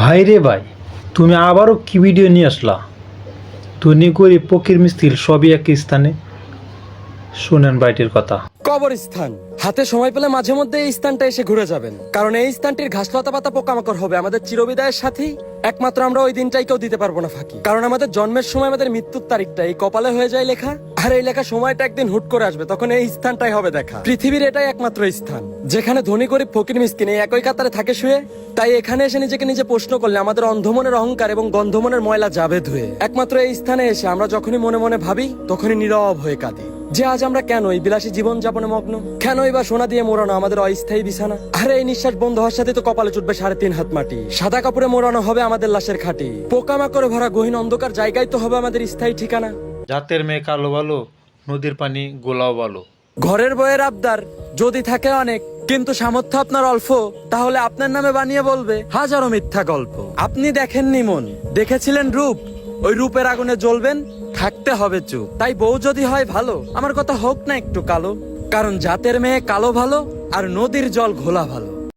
ভাই রে ভাই, তুমি আবারও কি ভিডিও নিয়ে আসলা? ধনী গরিব ফকির মিস্ত্রি সবই এক স্থানে। শুনেন বাইটির কথা। কবরস্থান। হাতে সময় পেলে মাঝে মধ্যে এই স্থানটা এসে ঘুরে যাবেন। কারণ এই স্থানটির ঘাসলতা পাতা পোকামাকড় হবে। আমাদের চিরবিদায়ের সাথেই একমাত্র আমরা ওই দিনটাই কেউ দিতে পারব না ফাঁকি। কারণ আমাদের জন্মের সময় আমাদের মৃত্যুর তারিখটা এই কপালে হয়ে যায় লেখা। আর এই লেখা সময়টা একদিন হুট করে আসবে, তখন এই স্থানটাই হবে দেখা। পৃথিবীর এটাই একমাত্র স্থান, যেখানে ধনী গরিব ফকির মিসকিন এই একই কাতারে থাকে শুয়ে, তাই এখানে এসে নিজেকে নিজে প্রশ্ন করলে আমাদের অন্ধমনের অহংকার এবং গন্ধমনের ময়লা যাবে ধুয়ে। একমাত্র এই স্থানে এসে আমরা যখনই মনে মনে ভাবি, তখনই নীরব হয়ে কাঁদি। যে আজ আমরা কেন এই বিলাসী জীবন যাপনে মগ্ন? কেনই বা সোনা দিয়ে মোড়ানো আমাদের অস্থায়ী বিছানা? আরে এই নিঃশ্বাস বন্ধ হওয়ার সাথে তো কপালে চুটবে সাড়ে তিন হাত মাটি। সাদা কাপড়ে মোড়ানো হবে আমাদের লাশের খাটি। পোকামাকড়ে ভরা গহীন অন্ধকার জায়গায় তো হবে আমাদের স্থায়ী ঠিকানা। জাতের মেয়ে কালো ভালো, নদীর পানি গোলাও ভালো। ঘরের বইয়ের আবদার যদি থাকে অনেক, কিন্তু সামর্থ্য আপনার অল্প, তাহলে আপনার নামে বানিয়ে বলবে হাজারো মিথ্যা গল্প। আপনি দেখেননি মন দেখেছিলেন রূপ, ওই রূপের আগুনে জ্বলবেন, থাকতে হবে চুপ। তাই বউ যদি হয় ভালো, আমার কথা হোক না একটু কালো, কারণ জাতের মেয়ে কালো ভালো, আর নদীর জল ঘোলা ভালো।